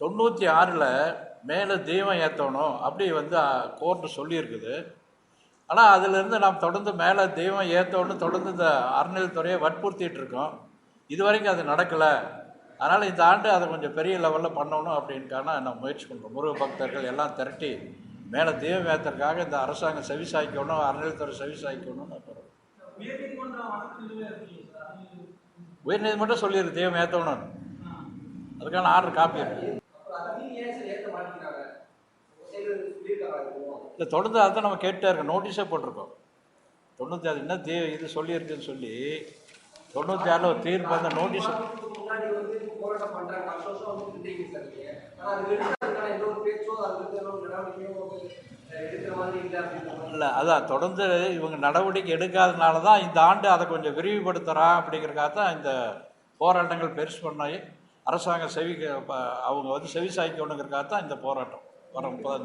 தொண்ணூற்றி ஆறில் மேலே தெய்வம் ஏற்றணும் அப்படி வந்து கோர்ட்டு சொல்லியிருக்குது. ஆனால் அதிலிருந்து நாம் தொடர்ந்து மேலே தெய்வம் ஏற்றணும்னு தொடர்ந்து இந்த அறநிலைத்துறையை வற்புறுத்திட்டு இருக்கோம். இது வரைக்கும் அது நடக்கலை. அதனால் இந்த ஆண்டு அதை கொஞ்சம் பெரிய லெவலில் பண்ணணும் அப்படின்க்கான நான் முயற்சி பண்ணுறோம் முருக பக்தர்கள் எல்லாம் திரட்டி மேலே தெய்வம் ஏற்றுறதுக்காக இந்த அரசாங்கம் செவி சாய்க்கணும் அறநிலைத்துறை செவி சாய்க்கணும்னு சொல்றேன். உயர்நீதிமன்றம் சொல்லியிருக்கு தெய்வம் ஏற்றணும் அதுக்கான ஆர்டர் காப்பி இருக்கு. இல்லை தொடர்ந்து அதை நம்ம கேட்டே இருக்கோம். நோட்டீஸே போட்டிருக்கோம். தொண்ணூற்றி ஆறு என்ன தீ இது சொல்லியிருக்குன்னு சொல்லி தொண்ணூற்றி ஆறில் ஒரு தீர்ப்பு அந்த நோட்டீஸ் இல்லை அதான் தொடர்ந்து இவங்க நடவடிக்கை எடுக்காதனால தான் இந்த ஆண்டு அதை கொஞ்சம் விரிவுபடுத்துகிறான் அப்படிங்கிறக்காக தான் இந்த போராட்டங்கள் பெருசு பண்ணி அரசாங்கம் செவி அவங்க வந்து செவி சாய்க்கணுங்கிறக்காக தான் இந்த போராட்டம். வர முப்பதாம்